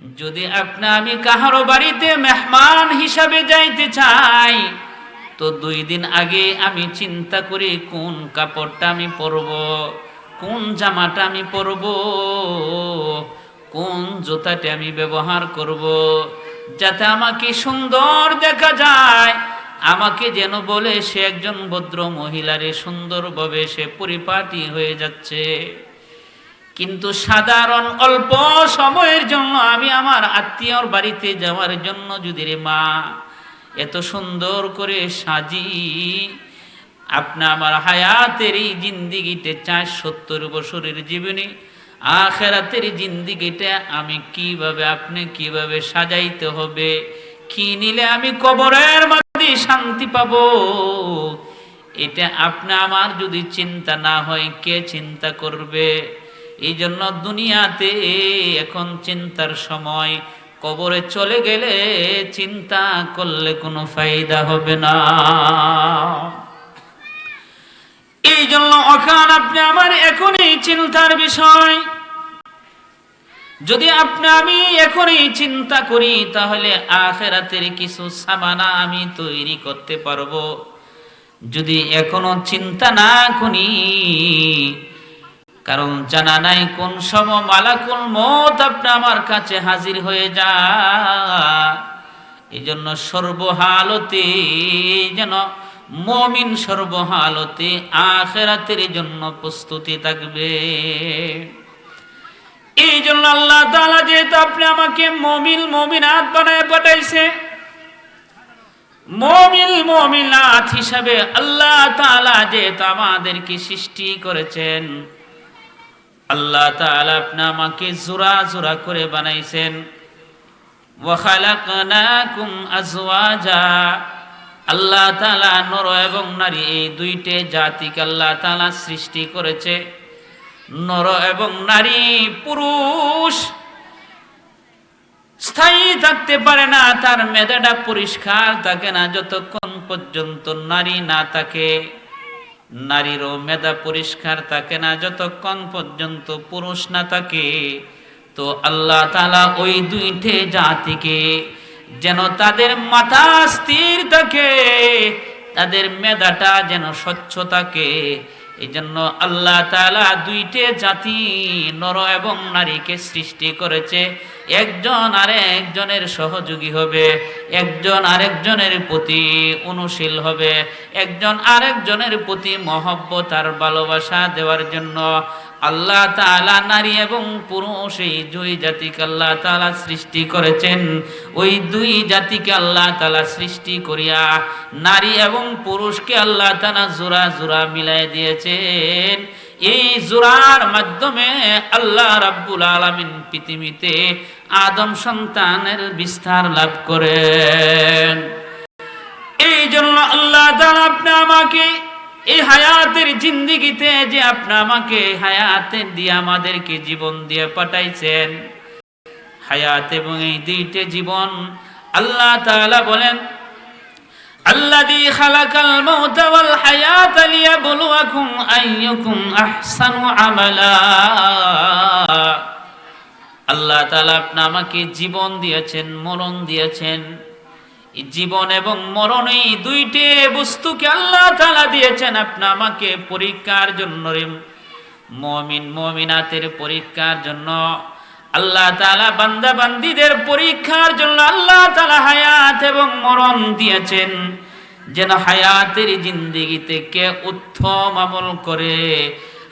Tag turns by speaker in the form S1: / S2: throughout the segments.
S1: যদি আপনি আমি কাহারো বাড়িতে মেহমান হিসাবে যাইতে চাই, তো দুই দিন আগে আমি চিন্তা করি কোন কাপড়টা আমি পরব, কোন জামাটা আমি পরব, কোন জুতাটা আমি ব্যবহার করব, যাতে আমাকে সুন্দর দেখা যায়। আমাকে যেন বলে সে একজন ভদ্র মহিলারে সুন্দরভাবে সে পরিপাটি হয়ে যাচ্ছে। কিন্তু সাধারণ অল্প সময়ের জন্য আমি আমার আত্মীয়র বাড়িতে যাওয়ার জন্য যদি রে মা এত সুন্দর করে সাজি, আপনি আমার হায়াতের এই জিন্দিগিতে চার সত্তর বছরের জীবনে, আখেরাতের জিন্দিগিটা আমি কীভাবে আপনি কীভাবে সাজাইতে হবে, কি নিলে আমি কবরের মধ্যে শান্তি পাবো? এটা আপনি আমার যদি চিন্তা না হয়, কে চিন্তা করবে? এই জন্য দুনিয়াতে এখন চিন্তার সময়। কবরে চলে গেলে চিন্তা করলে কোনো ফায়দা হবে না। এই জন্য অখান আপনি আমার এখনই চিন্তার বিষয়। যদি আপনি আমি এখনই চিন্তা করি, তাহলে আখেরাতের কিছু সামানা আমি তৈরি করতে পারব। যদি এখনও চিন্তা না করি কারণ জানা নাই কোন সম মালাকুল মত আপনি আমার কাছে হাজির হয়ে যা। এই জন্য সর্বহালতে যেন মমিন সর্বহালতে আখেরাতের জন্য প্রস্তুতি থাকবে। এই জন্য আল্লাহ তাআলা যেহেতু আপনি আমাকে মমিন, মমিনাত বানায় পাঠাইছে মমিল মমিনাত হিসাবে আল্লাহ তাআলা যেহেতু আমাদেরকে সৃষ্টি করেছেন আল্লাহ তাআলা আপনি আমাকে জোড়া জোড়া করে বানাইছেন। ওয়াখালাকনাকুম আজওয়াজা। আল্লাহ তাআলা নর এবং নারী এই দুইটে জাতিকে আল্লাহ তাআলা সৃষ্টি করেছে। নর এবং নারী পুরুষ স্থায়ী থাকতে পারে না, তার মেধাটা পরিষ্কার থাকে না, যতক্ষণ পর্যন্ত নারী না থাকে। নারীরও মেধা পরিষ্কার থাকে না, যতক্ষণ পর্যন্ত পুরুষ না থাকে, তো আল্লাহ তালা ওই দুইটে জাতিকে যেন তাদের মাথা স্থির থাকে, তাদের মেধাটা যেন স্বচ্ছ থাকে। এই জন্য আল্লাহ তালা দুইটে জাতি, নর এবং নারীকে সৃষ্টি করেছে। একজন আরেকজনের সহযোগী হবে, একজন আরেকজনের প্রতি অনুশীল হবে, একজন আরেকজনের প্রতি মহব্বত আর ভালোবাসা দেওয়ার জন্য। আল্লাহ তালা নারী এবং পুরুষ এই দুই জাতিকে আল্লাহ তালা সৃষ্টি করেছেন। ওই দুই জাতিকে আল্লাহ তালা সৃষ্টি করিয়া নারী এবং পুরুষকে আল্লাহ তালা জোড়া জোড়া মিলাই দিয়েছেন। এই জোড়ার মাধ্যমে আল্লাহ রাব্বুল আলামিন পৃথিবীতে আদম সন্তানের বিস্তার লাভ করেন। এই জন্য আল্লাহ তাআলা আপনি আমাকে এই হায়াতের জিন্দিগিতে যে আপনি আমাকে হায়াতে দিয়ে আমাদেরকে জীবন দিয়ে পাঠাইছেন, হায়াত এবং এই দুইটে জীবন আল্লাহ তাআলা বলেন, আল্লাযী খালাকাল মাউতা ওয়াল হায়াতা লিয়াবলুয়াকুম আইয়ুকুম আহসানু আমালা। আল্লাহ তাআলা আপনি আমাকে জীবন দিয়েছেন, মরণ দিয়েছেন। জীবন এবং মরণ এই দুইটি বস্তুকে আল্লাহ তালা দিয়েছেন আপনি আমাকে পরীক্ষার জন্য মমিন, মমিনাতের পরীক্ষার জন্য। আল্লাহ তালা বান্দা বান্দিদের পরীক্ষার জন্য আল্লাহ তালা হায়াত এবং মরণ দিয়েছেন। যেন হায়াতের জিন্দিগিতে কে উত্তম আমল করে।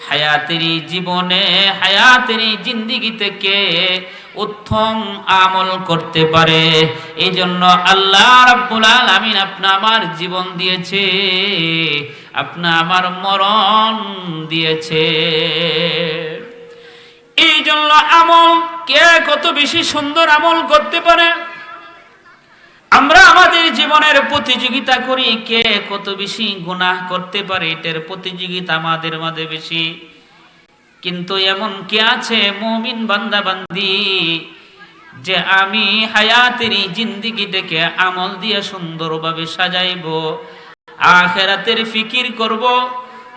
S1: হায়াতের জীবনে, হায়াতের এই জিন্দিগিতে কে উত্তম আমল করতে পারে। এই জন্য আল্লাহ রাব্বুল আলামিন আপনা আমার জীবন দিয়েছে, আপনা আমার মরণ দিয়েছে। এই জন্য আমল কে কত বেশি সুন্দর আমল করতে পারে? আমরা আমাদের জীবনের প্রতিযোগিতা করি কে কত বেশি গুনাহ করতে পারে, এটার প্রতিযোগিতা আমাদের মাঝে বেশি। কিন্তু এমন কি আছে মুমিন বান্দা বান্দি যে আমি হায়াতের জিন্দিগিটাকে আমল দিয়ে সুন্দরভাবে সাজাইব, আখেরাতের ফিকির করব।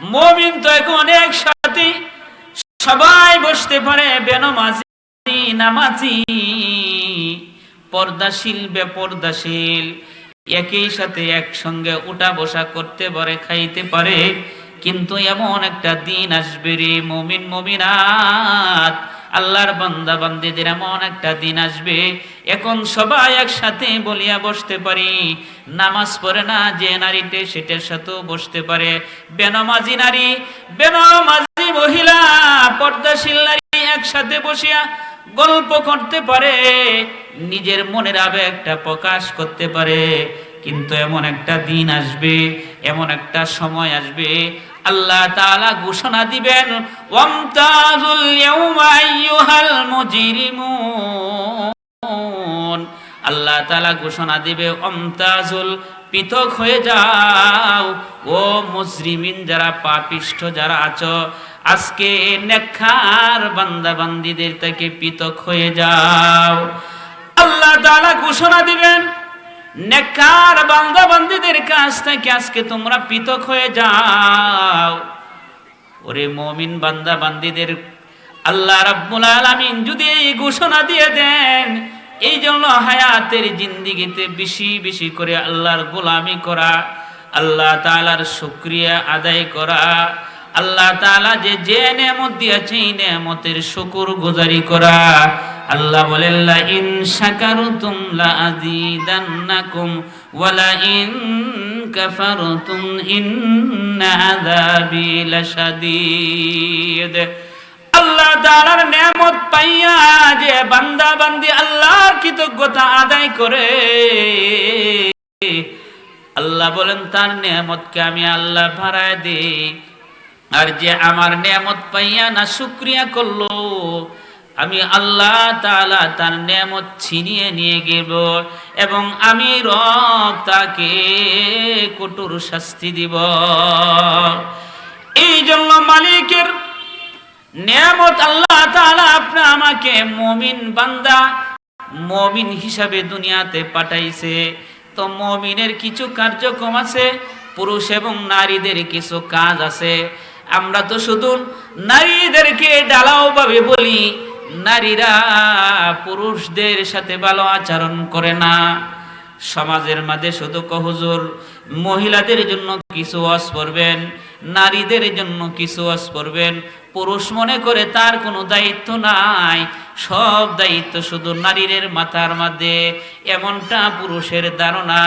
S1: মুমিন তো এখন একসাথে সবাই বসতে পারে, বেনমাজি, নামাজি, পর্দাশীল, বেপর্দাশীল, একই সাথে একসঙ্গে উঠা বসা করতে পারে, খাইতে পারে। কিন্তু এমন একটা দিন আসবে রে মমিন, মমিনাত। আল্লাহর বান্দা বান্দিদের এমন একটা দিন আসবে। এখন সবাই একসাথে বলিয়া বসতে পারি। নামাজ পড়ে না যে নারীতে সেটার সাথেও বসতে পারে। বেনমাজি নারী, বেনমাজি মহিলা, পর্দাশীল নারী একসাথে বসিয়া গল্প করতে পারে। নিজের মনের আবেগটা প্রকাশ করতে পারে। কিন্তু এমন একটা দিন আসবে, এমন একটা সময় আসবে, আল্লাহ তাআলা ঘোষণা দিবেন আল্লাহ তাআলা ঘোষণা দিবে ওমতাজুল পৃথক হয়ে যাও। ও মুজরিমিন যারা পাপিষ্ঠ যারা আছো, আজকে নেখার বান্দাবান্দিদের থেকে পৃথক হয়ে যাও। আল্লাহ তাআলা ঘোষণা দিবেন নেকার বান্দা বান্দিদের কাছ থেকে আজকে তোমরা পৃথক হয়ে যাও। ওরে মমিন বান্দা বান্দিদের আল্লাহ রাব্বুল আলামিন যদি এই ঘোষণা দিয়ে দেন, এই জন্য হায়াতের জিন্দিগিতে বেশি বেশি করে আল্লাহর গোলামি করা, আল্লাহ তাআলার শুকরিয়া আদায় করা, আল্লাহ তাআলা যে যে নেমত দিয়েছে, এই নেমতের শুকুর গুজারি করা আল্লাহ বলেন লা ইন শাকারতুম লা আযীদান্নাকুম ওয়া লা ইন কাফারতুম ইন্না আযাবি লাশাদীদ। আল্লাহ তাআলার নেয়ামত পাইয়া যে বান্দা বান্দি আল্লাহর কৃতজ্ঞতা আদায় করে, আল্লাহ বলেন, তার নেয়ামতকে আমি আল্লাহ ভাড়ায় দেই। আর যে আমার নেয়ামত পাইয়া না শুক্রিয়া করল আমি আল্লাহ তাআলা তার নেমত ছিনিয়ে নিয়ে গেব এবং আমি রব তাকে কঠোর শাস্তি দিব। এই জন্য মালিকের নেমত আল্লাহ তাআলা আপনি আমাকে মমিন বান্দা, মমিন হিসাবে দুনিয়াতে পাঠাইছে। তো মমিনের কিছু কার্যক্রম আছে, পুরুষ এবং নারীদের কিছু কাজ আছে। আমরা তো শুধু নারীদেরকে ডালাও ভাবে বলি নারীরা পুরুষদের সাথে ভালো আচরণ করে না। সমাজের মাঝে শুধু কহুজুর মহিলাদের জন্য কিছু ওয়াজ পড়বেন, নারীদের জন্য কিছু ওয়াজ পড়বেন। পুরুষ মনে করে তার কোনো দায়িত্ব নাই, সব দায়িত্ব শুধু নারীর মাথার মধ্যে এমনটা পুরুষের ধারণা।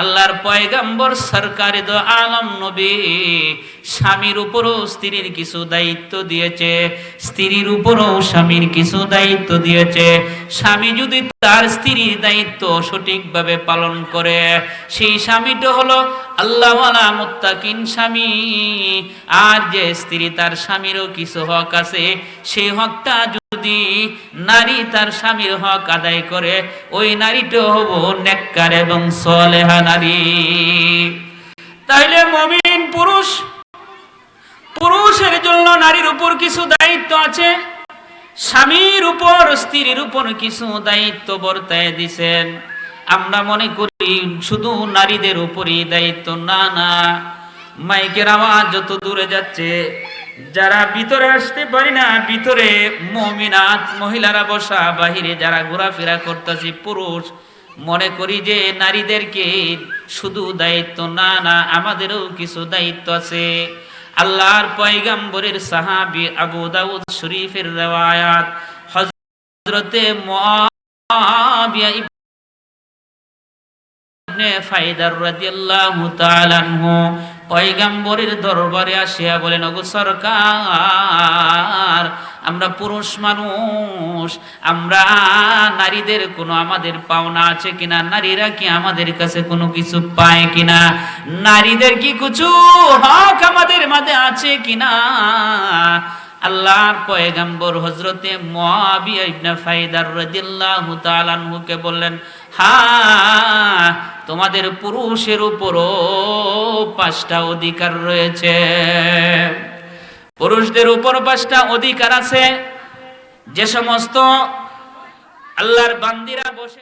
S1: আল্লাহর পয়গাম্বর সরকারি তো আলম নবী স্বামীর উপরও স্ত্রীর কিছু দায়িত্ব দিয়েছে, স্ত্রীর উপরও স্বামীর কিছু দায়িত্ব দিয়েছে। স্বামী যদি তার স্ত্রীর দায়িত্ব সঠিকভাবে পালন করে, সেই স্বামীটা হলো আল্লাহওয়ালা মুত্তাকিন স্বামী। আর যে স্ত্রী তার স্বামীরও কিছু হক আছে, সেই হকটা যদি নারী তার স্বামীর হক আদায় করে, ওই নারীটা হব নেককার এবং সলেহা নারী। তাইলে মমিন পুরুষ পুরুষের জন্য নারীর উপর কিছু দায়িত্ব আছে? স্বামীর উপর, স্ত্রীর উপর কিছু দায়িত্ব বর্তায় দিছেন। আমরা মনে করি শুধু নারীদের উপরই দায়িত্ব, না না। মাইকের আওয়াজ যত দূরে যাচ্ছে, যারা ভিতরে আসতে পারি না, ভিতরে মমিনাত মহিলারা বসা, বাহিরে যারা ঘোরাফেরা করতেছি, পুরুষ, মনে করি যে নারীদেরকে শুধু দায়িত্ব, না না, আমাদেরও কিছু দায়িত্ব আছে। আল্লাহর পয়গাম্বরের সাহাবি আবু দাউদ শরীফের রেওয়ায়াত মুআবিয়া ইবনে রাদিয়াল্লাহু তাআলা আনহু দরবারে আসিয়া বলেন, ওগো সরকার আমরা পুরুষ মানুষ, আমরা নারীদের কোনো আমাদের পাওনা আছে কিনা? নারীরা কি আমাদের কাছে কোনো কিছু পায় কিনা? নারীদের কি কিছু হক আমাদের মাঝে আছে কিনা? আল্লাহর পয়গাম্বর হজরতে মুআবিয়া ফাইদার বললেন হ্যাঁ তোমাদের পুরুষের উপরও পাঁচটা অধিকার রয়েছে। পুরুষদের উপর পাঁচটা অধিকার আছে। যে সমস্ত আল্লাহর বান্দিরা বসে